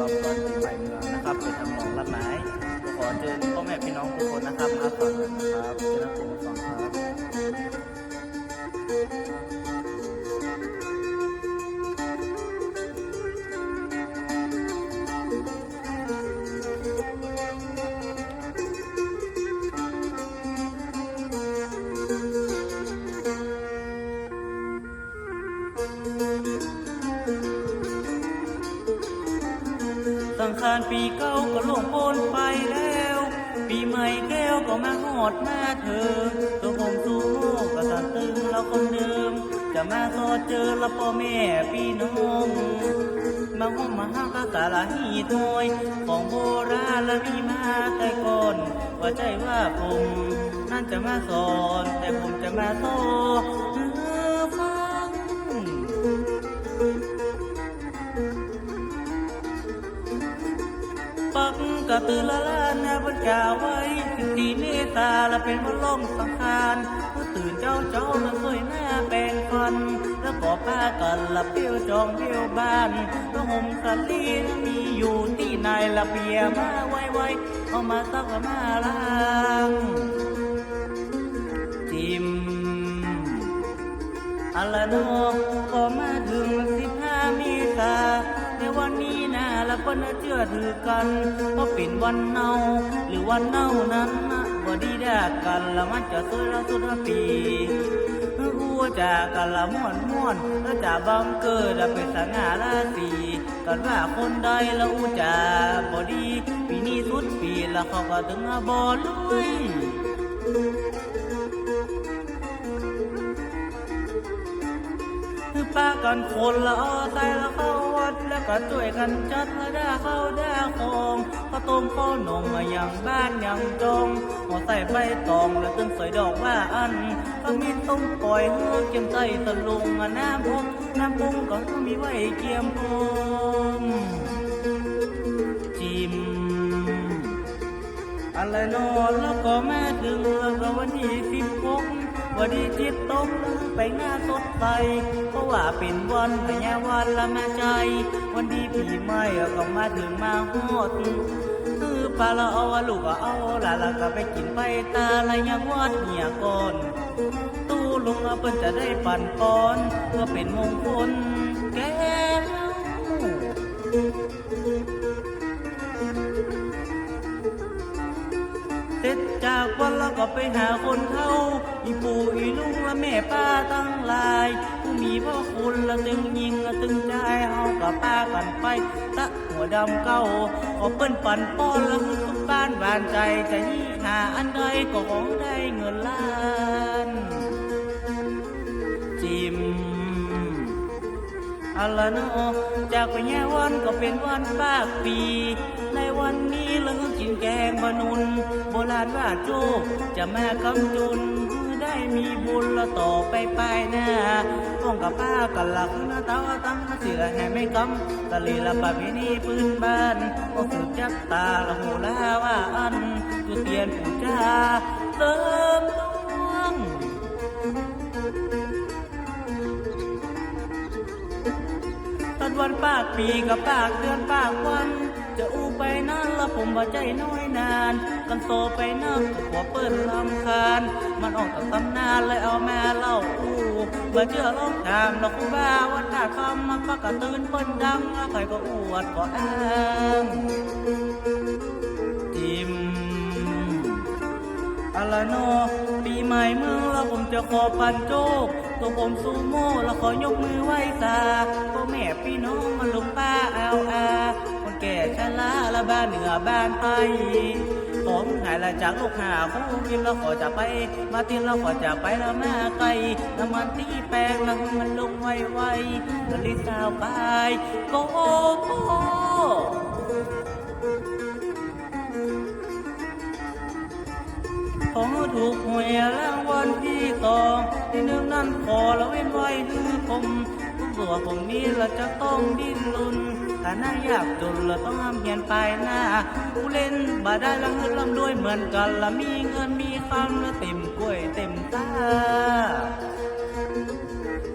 รอบตอนปีใหม่เมืองนะครับ เป็นทำนองรับไม้ขอเชิญพ่อแม่พี่น้องทุกคนนะครับมาฟังนะครับเชิญรับชมฟังครับ สังขารปีเก่าก็ล่วงพ้นไปแล้ว ปีใหม่แก้วก็มาหอดมาเธอ ตัวผมสู้โมกก็ตันตึงเราคนเดิม จะมาสอเจอละพ่อแม่พี่น้องมาห้องมาห้างก็สาระหีถอยของโบราณและมีมาแต่ก่อนว่าใจว่าผม นั่นจะมาสอน แต่ผมจะมาสอน กกะตือละลานนะบรรกาไว้สิบสี่เมตาละเป็นวันล่องสังคารเมื่อตื่นเจ้าเจ้าละสวยหน้าแปลงฟัน แล้วก็ป้ากันละเปี้ยวจองเปี้ยวบ้านแล้วห่มสลีนมีอยู่ที่ไหนละเปียมาไว้ไว้เอามาซักมาล้างจิมอะไรนาะก็มาถึงสิบห้าเมษาในวันนี้ นะละคนน่ะเชื่อถือกันเพราะเป็นวันเน่าหรือวันเน่านั้นบ่ดีแดกกันละมันจะสวยละสุดปีหัวจากกันละม่วนม่วนแล้วจะบังเกิดละเป็นสง่าราศีกันว่าคนใดละอู้จาบ่ดีปีนี้สุดปีละเขาก็ถึงอาบ่ลุย คือป้ากันคนละอ้อใจละเข้าวัด แล้วก็ช่วยกันจัดละด้าเข้าด้าของข้าวต้มข้าวนมมาอย่างบ้านอย่างจงหัวใส่ใบตองแล้วตึงสวยดอกว่าอันก็มีต้มปล่อยเฮือกเกียมใจตะลุงอะน้ำพกน้ำปุ้งก็มีไว้เกียมพมจิมอะไรนอนแล้วก็แม่ถึงแล้ววันที่สิบหก วันที่จิตตกไปหน้าสดใสเพราะว่าเป็นวันพญาวันละแม่ใจ วันดีปีใหม่ก็มาถึงมาฮอดคือปลาละเอาลูกก็เอาลานละก็ไปกินไปตาละยังวัดเหี่ยก่อนตู้ลุงเอาเปิ้นจะได้ปั่นปอนเพื่อเป็นมงคลแก่เล่า จากวันแล้วก็ไปหาคนเขาอีปู่อีลุงและแม่ป้าตั้งหลาย ผู้มีพ่อคุณละตึงยิงละตึงใจเฮากับป้ากันไป ตะหัวดำเก้าขอเปิ้นปั่นป้อนละทุกบ้านบานใจจะยี่หาอันใดก็ของได้เงินล้าน จิมอะไรเนจากไปแง่วันก็เป็นวันปากปี ในวันนี้เรากินแก งบะนุนโบราณว่าโจจะมากำจุนได้มีบุญละต่อไปไปหน้าพ้องกับป้ากันหลักนะเต้าตั้งเสือแห่ไม่กำตะลีละปะพินีปืนบ้านก็สืบจักตาละหูลาว่าอันจุเทียนปูจาเติมดวงตอนวันปากปีกับปากเดือนปากวัน จะอู้ไปนั่นละผมว่าใจน้อยนาน กันโตไปนั่นก็หัวเปิ้นลำคาญ มันออกจากตำนานเลยเอาแม่เล่าอู้เมื่อเชื่อลองถามเราคูบ้าว่าถ้าคำมันก็กระตื่นเปิ้นดังใครก็อวดก็อ้างจิมอะไรเนาะปีใหม่เมืองแล้วผมจะขอปันโจกตัวผมซูโม่แล้วขอยกมือไหว้ตาพ่อแม่พี่น้องมาลุงป้าเอาอา แก่ชราละบ้านเหนือบ้านใต้ผมหายละจากลูกหาคู่กินแล้วขอจะไป มาตินแล้วขอจะไปแล้วแม่ไก่น้ำมันที่แปลงแล้วมันลงไวไวๆแล้วลิสาวไปโกโก้ขอถูกหวยรางวัลที่สองที่หนึ่งนั้นขอละเว้นไว้คือผมตัวผมนี้เราจะต้องดิ้นรน ถ้าหน้ายากจนเราต้องห้ามเพียนไปหน้าผู้เล่นบาได้ละเงินลำด้วยเหมือนกันละมีเงินมีคำละเต็มกล้วยเต็มตา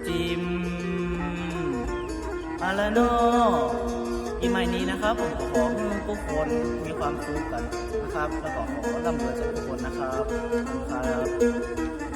จิมอะไรเนาะปีใหม่นี้นะครับ ผมขอให้ทุกคนมีความสุขกันนะครับ แล้วก็ขอร่ำรวยจากทุกคนนะครับขอบคุณครับ